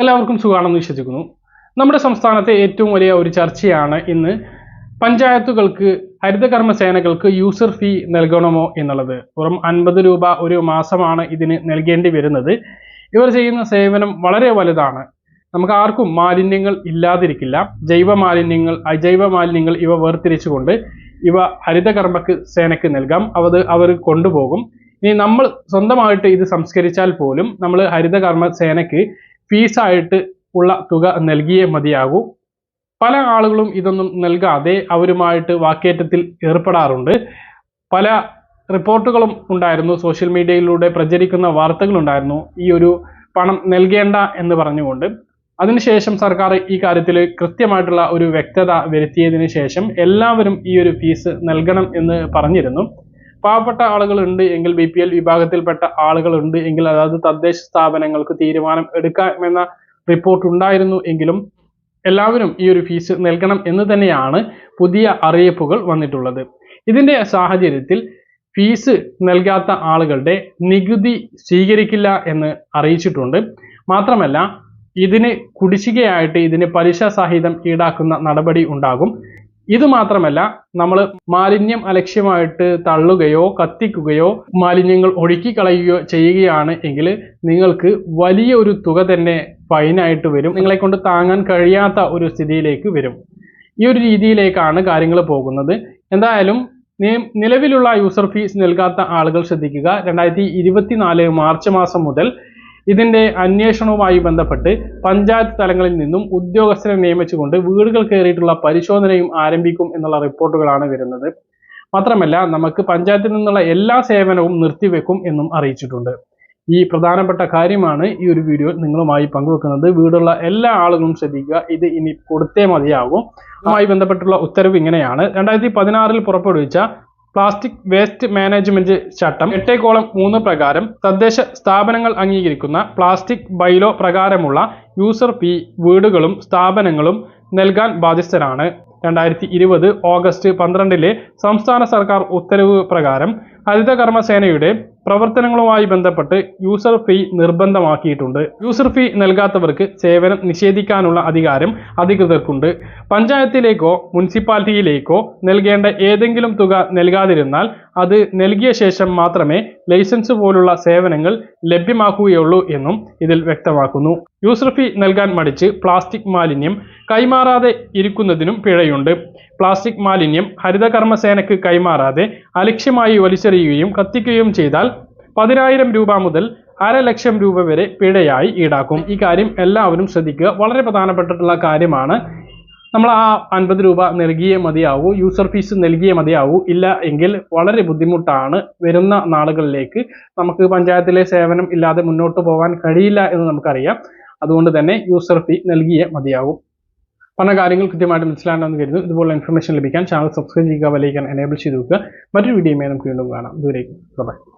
എല്ലാവർക്കും സുഖമാണെന്ന് വിശ്വസിക്കുന്നു. നമ്മുടെ സംസ്ഥാനത്തെ ഏറ്റവും വലിയ ഒരു ചർച്ചയാണ് ഇന്ന് പഞ്ചായത്തുകൾക്ക് ഹരിതകർമ്മ സേനകൾക്ക് യൂസർ ഫീ നൽകണമോ എന്നുള്ളത്. വെറും അൻപത് രൂപ ഒരു മാസമാണ് ഇതിന് നൽകേണ്ടി വരുന്നത്. ഇവർ ചെയ്യുന്ന സേവനം വളരെ വലുതാണ്. നമുക്ക് ആർക്കും മാലിന്യങ്ങൾ ഇല്ലാതിരിക്കില്ല. ജൈവ മാലിന്യങ്ങൾ അജൈവ മാലിന്യങ്ങൾ ഇവ വേർതിരിച്ചുകൊണ്ട് ഇവ ഹരിതകർമ്മക്ക് സേനയ്ക്ക് നൽകാം. അത് അവർ കൊണ്ടുപോകും. ഇനി നമ്മൾ സ്വന്തമായിട്ട് ഇത് സംസ്കരിച്ചാൽ പോലും നമ്മൾ ഹരിതകർമ്മ സേനക്ക് ഫീസായിട്ട് ഉള്ള തുക നൽകിയേ മതിയാകൂ. പല ആളുകളും ഇതൊന്നും നൽകാതെ അവരുമായിട്ട് വാക്കേറ്റത്തിൽ ഏർപ്പെടാറുണ്ട്. പല റിപ്പോർട്ടുകളും ഉണ്ടായിരുന്നു സോഷ്യൽ മീഡിയയിലൂടെ പ്രചരിക്കുന്ന വാർത്തകളുണ്ടായിരുന്നു ഈ ഒരു പണം നൽകേണ്ട എന്ന് പറഞ്ഞുകൊണ്ട്. അതിനുശേഷം സർക്കാർ ഈ കാര്യത്തിൽ കൃത്യമായിട്ടുള്ള ഒരു വ്യക്തത വരുത്തിയതിനു ശേഷം എല്ലാവരും ഈ ഒരു ഫീസ് നൽകണം എന്ന് പറഞ്ഞിരുന്നു. പാവപ്പെട്ട ആളുകളുണ്ട് എങ്കിൽ ബി പി എൽ വിഭാഗത്തിൽപ്പെട്ട ആളുകളുണ്ട് എങ്കിൽ അതായത് തദ്ദേശ സ്ഥാപനങ്ങൾക്ക് തീരുമാനം എടുക്കാമെന്ന റിപ്പോർട്ട് ഉണ്ടായിരുന്നു എങ്കിലും എല്ലാവരും ഈ ഒരു ഫീസ് നൽകണം എന്ന് തന്നെയാണ് പുതിയ അറിയിപ്പുകൾ വന്നിട്ടുള്ളത്. ഇതിന്റെ സാഹചര്യത്തിൽ ഫീസ് നൽകാത്ത ആളുകളുടെ നികുതി സ്വീകരിക്കില്ല എന്ന് അറിയിച്ചിട്ടുണ്ട്. മാത്രമല്ല ഇതിന് കുടിശ്ശികയായിട്ട് ഇതിന് പലിശ സഹിതം ഈടാക്കുന്ന നടപടി ഉണ്ടാകും. ഇത് മാത്രമല്ല നമ്മൾ മാലിന്യം അലക്ഷ്യമായിട്ട് തള്ളുകയോ കത്തിക്കുകയോ മാലിന്യങ്ങൾ ഒഴുക്കി കളയുകയോ ചെയ്യുകയാണ് എങ്കിൽ നിങ്ങൾക്ക് വലിയ ഒരു തുക തന്നെ ഫൈനായിട്ട് വരും. നിങ്ങളെ കൊണ്ട് താങ്ങാൻ കഴിയാത്ത ഒരു സ്ഥിതിയിലേക്ക് വരും. ഈ ഒരു രീതിയിലേക്കാണ് കാര്യങ്ങൾ പോകുന്നത്. എന്തായാലും നിലവിലുള്ള യൂസർ ഫീസ് നൽകാത്ത ആളുകൾ ശ്രദ്ധിക്കുക. രണ്ടായിരത്തി മാർച്ച് മാസം മുതൽ ഇതിന്റെ അന്വേഷണവുമായി ബന്ധപ്പെട്ട് പഞ്ചായത്ത് തലങ്ങളിൽ നിന്നും ഉദ്യോഗസ്ഥരെ നിയമിച്ചുകൊണ്ട് വീടുകൾ കയറിയിട്ടുള്ള പരിശോധനയും ആരംഭിക്കും എന്നുള്ള റിപ്പോർട്ടുകളാണ് വരുന്നത്. മാത്രമല്ല നമുക്ക് പഞ്ചായത്തിൽ നിന്നുള്ള എല്ലാ സേവനവും നിർത്തിവെക്കും എന്നും അറിയിച്ചിട്ടുണ്ട്. ഈ പ്രധാനപ്പെട്ട കാര്യമാണ് ഈ ഒരു വീഡിയോ നിങ്ങളുമായി പങ്കുവെക്കുന്നത്. വീടുള്ള എല്ലാ ആളുകളും ശ്രദ്ധിക്കുക. ഇത് ഇനി കൊടുത്തേ മതിയാകും. അതുമായി ബന്ധപ്പെട്ടുള്ള ഉത്തരവ് ഇങ്ങനെയാണ്. രണ്ടായിരത്തി പതിനാറിൽ പുറപ്പെടുവിച്ച പ്ലാസ്റ്റിക് വേസ്റ്റ് മാനേജ്മെന്റ് ചട്ടം എട്ടേക്കോളം മൂന്ന് പ്രകാരം തദ്ദേശ സ്ഥാപനങ്ങൾ അംഗീകരിക്കുന്ന പ്ലാസ്റ്റിക് ബൈലോ പ്രകാരമുള്ള യൂസർ ഫീ വീടുകളും സ്ഥാപനങ്ങളും നൽകാൻ ബാധ്യസ്ഥരാണ്. രണ്ടായിരത്തി ഇരുപത് ഓഗസ്റ്റ് പന്ത്രണ്ടിലെ സംസ്ഥാന സർക്കാർ ഉത്തരവ് പ്രകാരം ഹരിതകർമ്മസേനയുടെ പ്രവർത്തനങ്ങളുമായി ബന്ധപ്പെട്ട് യൂസർ ഫീ നിർബന്ധമാക്കിയിട്ടുണ്ട്. യൂസർ ഫീ നൽകാത്തവർക്ക് സേവനം നിഷേധിക്കാനുള്ള അധികാരം അധികൃതർക്കുണ്ട്. പഞ്ചായത്തിലേക്കോ മുനിസിപ്പാലിറ്റിയിലേക്കോ നൽകേണ്ട ഏതെങ്കിലും തുക നൽകാതിരുന്നാൽ അത് നൽകിയ ശേഷം മാത്രമേ ലൈസൻസ് പോലുള്ള സേവനങ്ങൾ ലഭ്യമാക്കുകയുള്ളൂ എന്നും ഇതിൽ വ്യക്തമാക്കുന്നു. യൂസർ ഫീ നൽകാൻ മടിച്ച് പ്ലാസ്റ്റിക് മാലിന്യം കൈമാറാതെ ഇരിക്കുന്നതിനും പിഴയുണ്ട്. പ്ലാസ്റ്റിക് മാലിന്യം ഹരിതകർമ്മസേനയ്ക്ക് കൈമാറാതെ അലക്ഷ്യമായി വലിച്ചെറിയുകയും കത്തിക്കുകയും ചെയ്താൽ പതിനായിരം രൂപ മുതൽ അര ലക്ഷം രൂപ വരെ പിഴയായി ഈടാക്കും. ഈ കാര്യം എല്ലാവരും ശ്രദ്ധിക്കുക. വളരെ പ്രധാനപ്പെട്ടിട്ടുള്ള കാര്യമാണ്. നമ്മൾ ആ അൻപത് രൂപ നൽകിയേ മതിയാവൂ യൂസർ ഫീസ് നൽകിയേ മതിയാവൂ. ഇല്ല എങ്കിൽ വളരെ ബുദ്ധിമുട്ടാണ് വരുന്ന നാളുകളിലേക്ക് നമുക്ക് പഞ്ചായത്തിലെ സേവനം ഇല്ലാതെ മുന്നോട്ട് പോകാൻ കഴിയില്ല എന്ന് നമുക്കറിയാം. അതുകൊണ്ട് തന്നെ യൂസർ ഫീ നൽകിയേ മതിയാവും. പറഞ്ഞ കാര്യങ്ങൾ കൃത്യമായിട്ട് മനസ്സിലാകണമെന്ന് കരുതുന്നു. ഇതുപോലെ ഇൻഫർമേഷൻ ലഭിക്കാൻ ചാനൽ സബ്സ്ക്രൈബ് ചെയ്യുക വലിയ എനേബിൾ ചെയ്ത് വെക്കുക. മറ്റൊരു വീഡിയോയുമായി നമുക്ക് വീണ്ടും കാണാം. ദൂരേക്ക് ബൈ